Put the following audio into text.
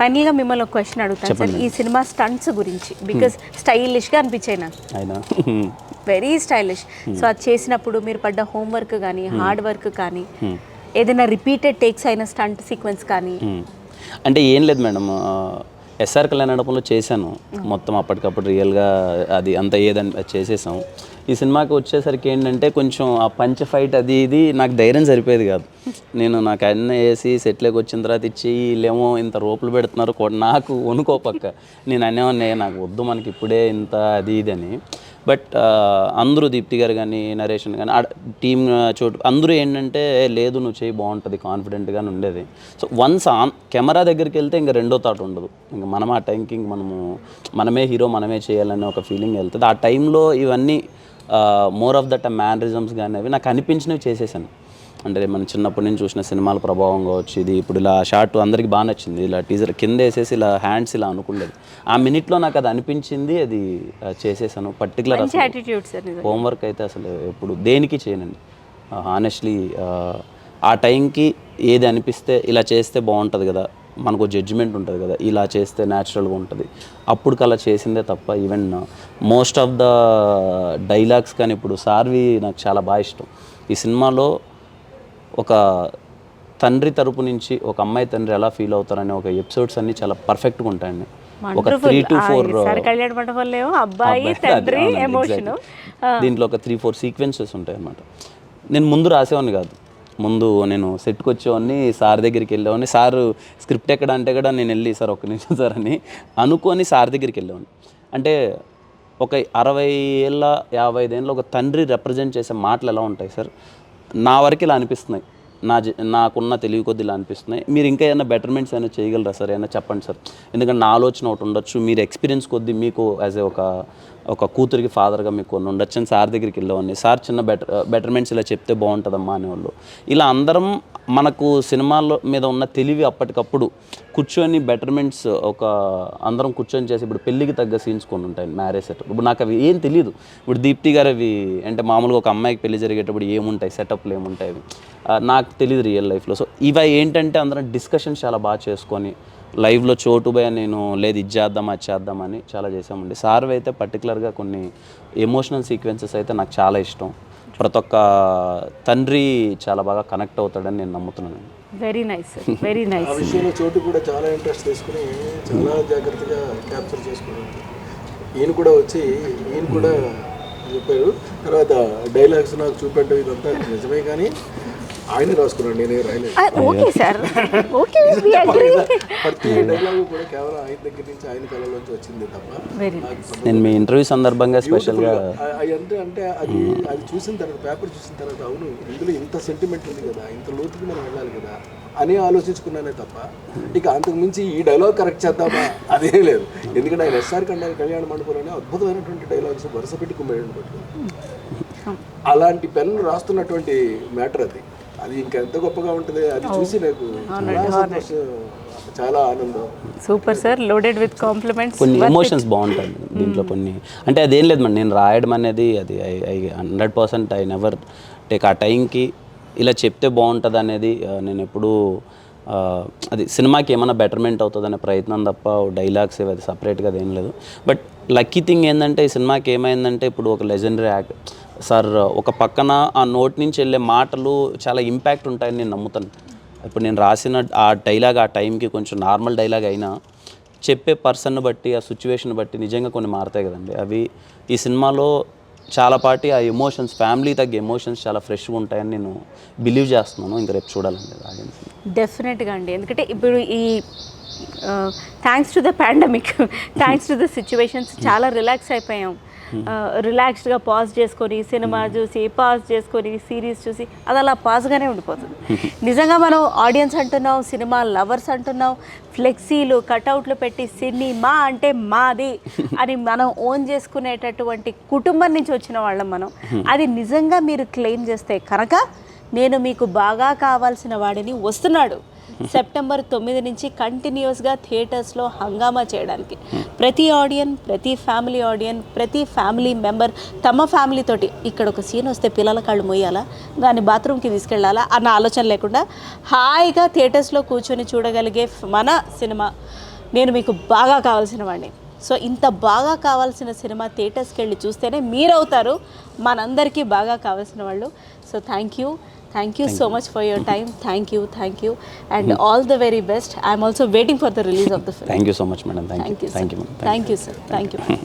Final hmm. గా మిమ్మల్ని ఒక క్వశ్చన్ అడుగుతాను సార్ ఈ సినిమా స్టంట్స్ గురించి బికాస్ స్టైలిష్ గా అనిపించాయి నాకు వెరీ స్టైలిష్ సో అది చేసినప్పుడు మీరు పడ్డ హోంవర్క్ కానీ హార్డ్ hmm. వర్క్ కానీ hmm. ఏదైనా రిపీటెడ్ టేక్స్ అయిన స్టంట్ సీక్వెన్స్ కానీ అంటే ఏం లేదు మేడం ఎస్ఆర్ కళ్యాణ్ నడపంలో చేశాను మొత్తం అప్పటికప్పుడు రియల్గా అది అంత ఏదని చేసేసాం ఈ సినిమాకి వచ్చేసరికి ఏంటంటే కొంచెం ఆ పంచ్ ఫైట్ అది ఇది నాకు ధైర్యం సరిపోయేది కాదు నేను నాకు అన్న వేసి సెట్లోకి వచ్చిన తర్వాత ఇచ్చి వీళ్ళేమో ఇంత రోపులు పెడుతున్నారు నాకు వణుకో పక్క నేను అనేవాడిని నాకు వద్దు మనకి ఇప్పుడే ఇంత అది ఇది అని బట్ అందరూ దీప్తి గారు కానీ నరేషన్ కానీ టీమ్ చోటు అందరూ ఏంటంటే లేదు నువ్వు చేయి బాగుంటుంది కాన్ఫిడెంట్గానే ఉండేది సో వన్స్ ఆన్ కెమెరా దగ్గరికి వెళ్తే ఇంకా రెండో థాట్ ఉండదు ఇంకా మనం ఆ టైంకి ఇంక మనము మనమే హీరో మనమే చేయాలనే ఒక ఫీలింగ్ వెళ్తుంది ఆ టైంలో ఇవన్నీ మోర్ ఆఫ్ దట్ మ్యానరిజమ్స్ కానీ అవి నాకు అనిపించినవి చేసేసాను అంటే మనం చిన్నప్పటి నుంచి చూసిన సినిమాల ప్రభావం కావచ్చు ఇది ఇప్పుడు ఇలా షార్ట్ అందరికి బాగా నచ్చింది ఇలా టీజర్ కింద వేసేసి ఇలా హ్యాండ్స్ ఇలా అనుకుండేది ఆ మినిట్లో నాకు అది అనిపించింది అది చేసేసాను పర్టికులర్ హోంవర్క్ అయితే అసలు ఎప్పుడు దేనికి చేయనండి హానెస్ట్లీ ఆ టైంకి ఏది అనిపిస్తే ఇలా చేస్తే బాగుంటుంది కదా మనకు జడ్జిమెంట్ ఉంటుంది కదా ఇలా చేస్తే న్యాచురల్గా ఉంటుంది అప్పుడు కలా చేసిందే తప్ప even most of the dialogues కానీ ఇప్పుడు సార్వి నాకు చాలా బాగా ఇష్టం ఈ సినిమాలో ఒక తండ్రి తరపు నుంచి ఒక అమ్మాయి తండ్రి ఎలా ఫీల్ అవుతారనే ఒక ఎపిసోడ్స్ అన్ని చాలా పర్ఫెక్ట్గా ఉంటాయండి ఒక త్రీ టు ఫోర్ దీంట్లో ఒక త్రీ ఫోర్ సీక్వెన్సెస్ ఉంటాయి అన్నమాట నేను ముందు రాసేవాడిని కాదు ముందు నేను సెట్కి వచ్చేవాడిని సార్ దగ్గరికి వెళ్ళేవాడిని సార్ స్క్రిప్ట్ ఎక్కడ అంటే కూడా నేను వెళ్ళి సార్ ఒక్క నిమిషం సార్ అని అనుకొని సార్ దగ్గరికి వెళ్ళేవాడిని అంటే ఒక అరవై ఏళ్ళ యాభై ఐదేళ్ళ ఒక తండ్రి రిప్రజెంట్ చేసే మాటలు ఎలా ఉంటాయి సార్ నా వరకు ఇలా అనిపిస్తున్నాయి నా నాకున్న తెలివి కొద్దిలా అనిపిస్తున్నాయి మీరు ఇంకా ఏమైనా బెటర్మెంట్స్ అయినా చేయగలరా సార్ ఏమైనా చెప్పండి సార్ ఎందుకంటే నా ఆలోచన ఒకటి ఉండొచ్చు మీరు ఎక్స్పీరియన్స్ కొద్ది మీకు యాజ్ ఏ ఒక ఒక కూతురికి ఫాదర్గా మీకు కొన్ని ఉండొచ్చు అని సార్ దగ్గరికి వెళ్ళవని సార్ చిన్న బెటర్ బెటర్మెంట్స్ ఇలా చెప్తే బాగుంటుందమ్మా అనేవాళ్ళు ఇలా అందరం మనకు సినిమాల్లో మీద ఉన్న తెలివి అప్పటికప్పుడు కూర్చొని బెటర్మెంట్స్ ఒక అందరం కూర్చొని చేసి ఇప్పుడు పెళ్ళికి తగ్గ సీన్స్ కొన్ని ఉంటాయి మ్యారేజ్ సెట్ ఇప్పుడు నాకు అవి ఏం తెలియదు ఇప్పుడు దీప్తి గారు అవి అంటే మామూలుగా ఒక అమ్మాయికి పెళ్లి జరిగేటప్పుడు ఏముంటాయి సెటప్లు ఏముంటాయి నాకు తెలియదు రియల్ లైఫ్లో సో ఇవి ఏంటంటే అందరం డిస్కషన్ చాలా బాగా చేసుకొని లైవ్లో చోటు పోయా నేను లేదు ఇది చేద్దామా అది చేద్దామని చాలా చేసామండి సార్వి అయితే పర్టికులర్గా కొన్ని ఎమోషనల్ సీక్వెన్సెస్ అయితే నాకు చాలా ఇష్టం ప్రతి ఒక్క తండ్రి చాలా బాగా కనెక్ట్ అవుతాడని నేను నమ్ముతున్నాను వెరీ నైస్ వెరీ నైస్ విషయంలో చోటు కూడా చాలా ఇంట్రెస్ట్ తీసుకుని చాలా జాగ్రత్తగా క్యాప్చర్ చేసుకున్నాను ఈయన కూడా వచ్చి ఈయన కూడా hmm. చెప్పారు తర్వాత డైలాగ్స్ నాకు చూపెట్టడం ఇదంతా నిజమే కానీ ఆయన రాసుకున్నాను నేనే రాయలేదు okay sir okay we agree ప్రతి డైలాగ్ కూడా కేవలం ఆయన దగ్గర నుంచి ఆయన కళలోంచి వచ్చింది తప్ప నేను మీ ఇంటర్వ్యూ సందర్భంగా స్పెషల్గా అంటే అంటే అది అది చూసిన తర్వాత పేపర్ చూసిన తర్వాత అవును ఇందులో ఇంత సెంటిమెంట్ ఉంది కదా ఇంత లోతుకి మనం వెళ్ళాలి కదా అని ఆలోచించుకున్నానే తప్ప ఇక అంతకుమించి ఈ డైలాగ్ కరెక్ట్ చేద్దామా అదే లేదు ఎందుకంటే ఆయన ఎస్ఆర్ కండారి కళ్యాణ మండపంలోనే అద్భుతమైనటువంటి డైలాగ్స్ వరుస పెట్టి కుమ్మేయడం hmm. అలాంటి పెన్ను రాస్తున్నటువంటి మ్యాటర్ అది అది ఇంకెంత గొప్పగా ఉంటుంది అది చూసి నాకు చాలా ఆనందం super sir loaded with compliments కొన్ని ఎమోషన్స్ బాగుంటాయి hmm. దీంట్లో కొన్ని అంటే అదేం లేదు మన నేను రాయడం అనేది అది I hundred percent I never take ఆ టైంకి ఇలా చెప్తే బాగుంటుంది అనేది నేను ఎప్పుడూ అది సినిమాకి ఏమైనా బెటర్మెంట్ అవుతుందనే ప్రయత్నం తప్ప డైలాగ్స్ ఏవి అది సపరేట్గా ఏం లేదు బట్ లక్కీ థింగ్ ఏంటంటే ఈ సినిమాకి ఏమైందంటే ఇప్పుడు ఒక లెజెండరీ యాక్ట్ సార్ ఒక పక్కన ఆ నోట్ నుంచి వెళ్ళే మాటలు చాలా ఇంపాక్ట్ ఉంటాయని నేను నమ్ముతాను ఇప్పుడు నేను రాసిన ఆ డైలాగ్ ఆ టైంకి కొంచెం నార్మల్ డైలాగ్ అయినా చెప్పే పర్సన్ బట్టి ఆ సిచ్యువేషన్ బట్టి నిజంగా కొన్ని మారుతాయి కదండి అవి ఈ సినిమాలో చాలా పాటి ఆ ఎమోషన్స్ ఫ్యామిలీ తగ్గ ఎమోషన్స్ చాలా ఫ్రెష్గా ఉంటాయని నేను బిలీవ్ చేస్తున్నాను ఇంకా రేపు చూడాలండి ఆడియన్స్ డెఫినెట్గా అండి ఎందుకంటే ఇప్పుడు ఈ thanks to the pandemic thanks to the situations చాలా రిలాక్స్ అయిపోయాం రిలాక్స్డ్గా పాజ్ చేసుకొని సినిమా hmm. చూసి పాజ్ చేసుకొని సిరీస్ చూసి అది అలా పాజ్గానే ఉండిపోతుంది నిజంగా మనం ఆడియన్స్ అంటున్నాం సినిమా లవర్స్ అంటున్నాం ఫ్లెక్సీలు కటౌట్లు పెట్టి సినిమా అంటే మాది అని మనం ఓన్ చేసుకునేటటువంటి కుటుంబం నుంచి వచ్చిన వాళ్ళం మనం hmm. అది నిజంగా మీరు క్లెయిమ్ చేస్తే కనుక నేను మీకు బాగా కావాల్సిన వాడిని వస్తున్నాడు సెప్టెంబర్ తొమ్మిది నుంచి కంటిన్యూస్గా థియేటర్స్లో హంగామా చేయడానికి ప్రతి ఆడియన్ ప్రతి ఫ్యామిలీ ఆడియన్ ప్రతి ఫ్యామిలీ మెంబర్ తమ ఫ్యామిలీతోటి ఇక్కడ ఒక సీన్ వస్తే పిల్లల కాళ్ళు మోయాలా దాన్ని బాత్రూమ్కి తీసుకెళ్ళాలా అన్న ఆలోచన లేకుండా హాయిగా థియేటర్స్లో కూర్చొని చూడగలిగే మన సినిమా నేను మీకు బాగా కావాల్సిన వాడిని సో ఇంత బాగా కావాల్సిన సినిమా థియేటర్స్కి వెళ్ళి చూస్తేనే మీరవుతారు మనందరికీ బాగా కావాల్సిన వాళ్ళు so thank you Thank you so much for your time. Thank you. Mm-hmm. And all the very best. I'm also waiting for the release of the film. Thank you so much, madam. Thank you. Thank you, madam. Thank you, sir. Thank you.